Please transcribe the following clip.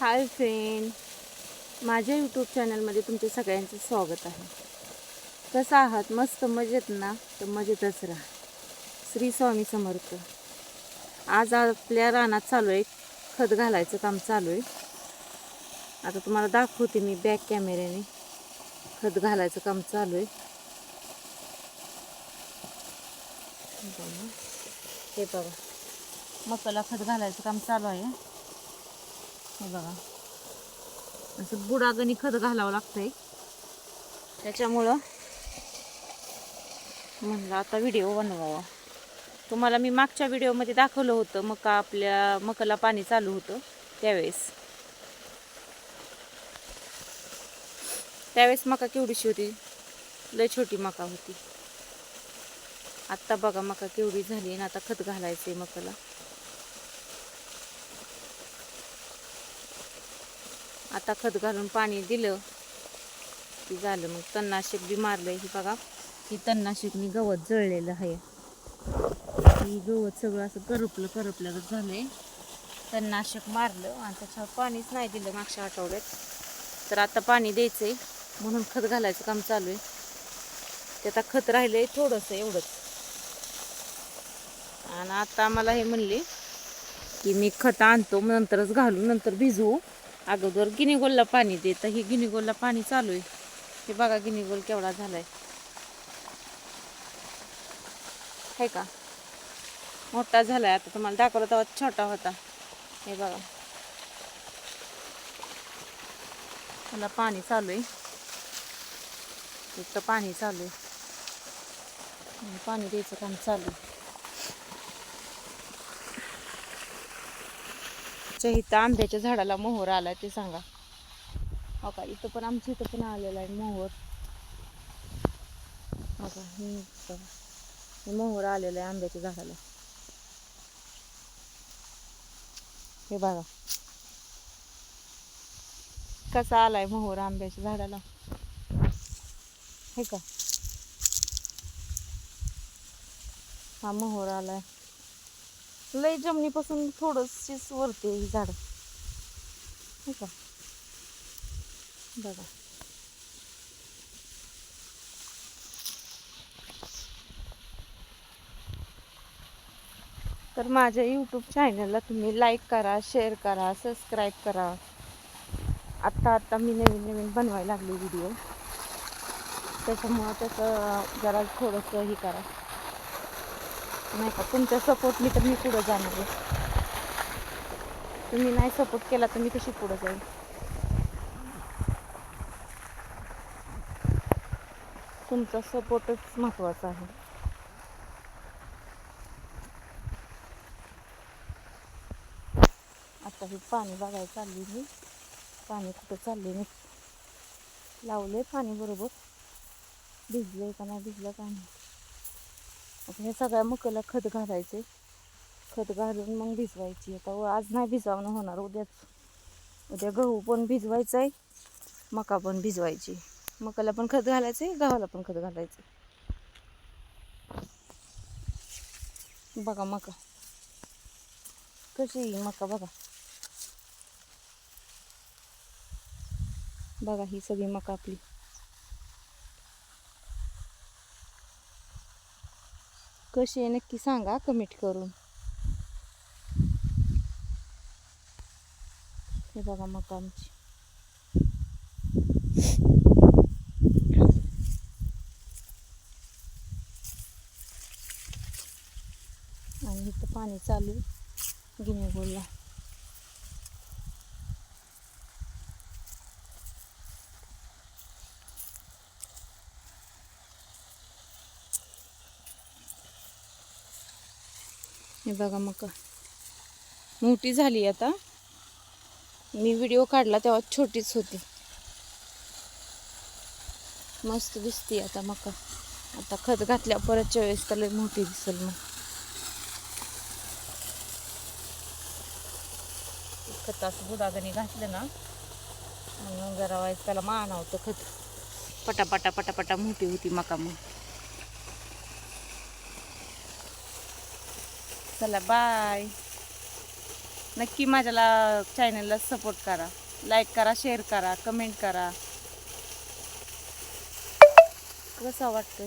Hi friend माझ्या YouTube चॅनलमध्ये तुमचे सगळ्यांचं स्वागत आहे. कसं आहात? मस्त मजेत ना? तर मजेतच राहा. श्री स्वामी समर्थ. आज आपल्या रानात चालू आहे. खत घालायचं काम चालू आहे. आता तुम्हाला दाखवते मी बॅक कॅमेऱ्याने खत घालायचं काम चालू आहे. हे बघा. मकाला खत घालायचं काम चालू आहे. हे बघा. असं बुडागणी खत घालावं लागतंय. त्याच्यामुळं म्हणलं आता व्हिडिओ बनवावा. तुम्हाला मी मागच्या व्हिडिओमध्ये दाखवलं होतं मका आपल्या मकाला पाणी चालू होतं त्यावेळेस. त्यावेळेस मका केवढीशी होती? लय छोटी मका होती. आत्ता बघा मका केवढी झाली आणि आता खत घालायचं आहे मकाला. आता खत घालून पाणी दिलं की झालं. मग तणनाशक बी मारलं ही बघा ही तणनाशकनी गवत जळलेलं आहे. ही गवत सगळं असं करपलं करपलं झालंय. तणनाशक मारलं आणि त्याच्यावर पाणीच नाही दिलं मागच्या आठवड्यात. तर आता पाणी द्यायचंय. म्हणून खत घालायचं काम चालू आहे. ते आता खत राहिलंय थोडंसं एवढंच. आणि आता मला हे म्हणले की मी खत आणतो मग नंतरच घालू नंतर भिजवू. अगोदर गिनीगोलला पाणी दे तर ही गिनीगोलला पाणी चालू आहे. हे बघा गिनीगोल केवढा झालाय. आहे का? मोठा झालाय. आता तुम्हाला दाखवला तेव्हा छोटा होता. हे बघा. मला पाणी चालू आहे. इथं पाणी चालू आहे. पाणी द्यायचं काम चालू आहे. च्या इथं आंब्याच्या झाडाला मोहर आलाय ते सांगा. हो का? इथं पण आमच्या इथं पण आलेला आहे मोहर. हो का? मोहर आलेला आहे आंब्याच्या झाडाला. हे बघा. कसा आलाय मोहर आंब्याच्या झाडाला? हे का? हा मोहर आलाय. लय जमिनीपासून थोडंशीच वरती आहे ही झाड. हे का बघा. तर माझ्या यूट्यूब चॅनलला तुम्ही लाईक करा शेअर करा सबस्क्राईब करा. आत्ता आत्ता मी नवीन नवीन बनवायला लागले व्हिडिओ त्याच्यामुळं त्याचं जरा थोडंसं हे करा. नाही का तुमचा सपोर्ट मी तर मी पुढं जाणार आहे. तुम्ही नाही सपोर्ट केला तर मी कशी पुढं जाईल तुमचा सपोर्टच महत्त्वाचा आहे. आता हे पाणी बघायला चालली मी. पाणी कुठं चालले मी? लावले पाणी बरोबर. भिजलंय का नाही भिजलं का नाही? आता हे सगळ्या मकाला खत घालायचे. खत घालून मग भिजवायची. आता आज नाही भिजवणं होणार. उद्याच उद्या गहू पण भिजवायचा आहे मका पण भिजवायची. मकाला पण खत घालायचे गव्हाला पण खत घालायचं बघा मका. कशी मका बघा. बघा ही सगळी मका आपली. कशी आहे नक्की सांगा कमेंट करून. हे बघा मका आमची आणि इथं पाणी चालू आहे. बोलला हे बघा मका मोठी झाली आता. मी व्हिडिओ काढला तेव्हा छोटीच होती. मस्त दिसते आता मका. आता खत घातल्या परतच्या वेळेस त्याला मोठी दिसेल मग. खताचं बुडागणी घातलं ना मग जरा वाईस त्याला मानावतं खत. पटापटा पटापटा मोठी होती मका मग. चला बाय नक्की माझ्याला चॅनलला सपोर्ट करा. लाईक करा शेअर करा कमेंट करा. कसं वाटतं